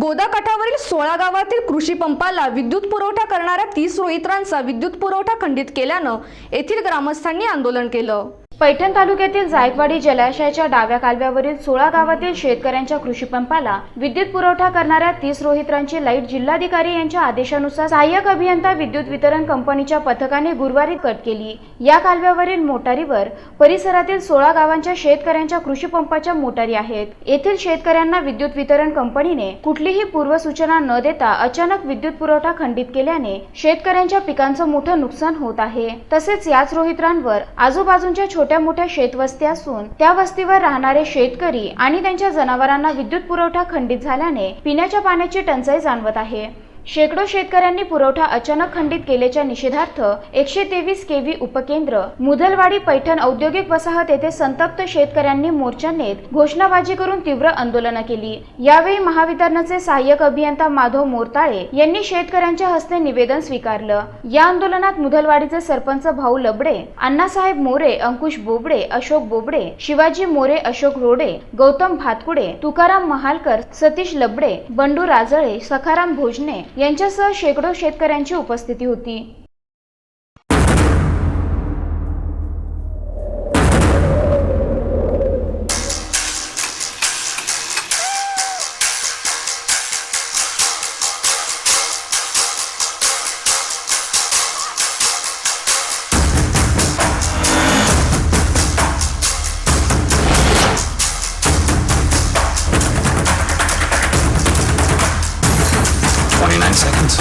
गोदाकाठावरील सोळा गावातील कृषी पंपाला विद्युत पुरवठा करणाऱ्या तीस रोहित्रांचा विद्युत पुरवठा खंडित केल्यानं येथील ग्रामस्थांनी आंदोलन केलं. पैठण तालुक्यातील जायकवाडी जलाशयाच्या डाव्या कालव्यावरील सोळा गावातील शेतकऱ्यांच्या कृषीपंपाला विद्युत पुरवठा करणाऱ्या तीस रोहित्रांची लाइट जिल्हाधिकारी यांच्या आदेशानुसार सहाय्यक अभियंता विद्युत वितरण कंपनीच्या पथकाने गुरुवारी कट केली. या कालव्यावरील मोटारीवर परिसरातील सोळा गावांच्या शेतकऱ्यांच्या कृषीपंपाच्या मोटारी आहेत. येथील शेतकऱ्यांना विद्युत वितरण कंपनीने कुठलीही पूर्वसूचना न देता अचानक विद्युत पुरवठा खंडित केल्याने शेतकऱ्यांच्या पिकांचं मोठं नुकसान होत आहे. तसेच याच रोहित्रांवर आजूबाजूच्या छोट्या मोठ्या शेतवस्ती असून त्या वस्तीवर राहणारे शेतकरी आणि त्यांच्या जनावरांना विद्युत पुरवठा खंडित झाल्याने पिण्याच्या पाण्याची टंचाई जाणवत आहे. शेकडो शेतकऱ्यांनी पुरवठा अचानक खंडित केल्याच्या निषेधार्थ एकशे तेवीस केव्ही उपकेंद्र मुधलवाडी पैठण औद्योगिक वसाहत येथे संतप्त शेतकऱ्यांनी मोर्चा नेत घोषणाबाजी करून तीव्र आंदोलनं केली. यावेळी महावितरणचे सहाय्यक अभियंता माधव मोरताळे यांनी शेतकऱ्यांच्या हस्ते निवेदन स्वीकारलं. या आंदोलनात मुधलवाडीचे सरपंच भाऊ लबडे अण्णासाहेब मोरे अंकुश बोबडे अशोक बोबडे शिवाजी मोरे अशोक रोडे गौतम भातकुडे तुकाराम महालकर सतीश लबडे बंडू राजळे सखाराम भोजने यांच्यासह शेकडो शेतकऱ्यांची उपस्थिती होती. 29 seconds.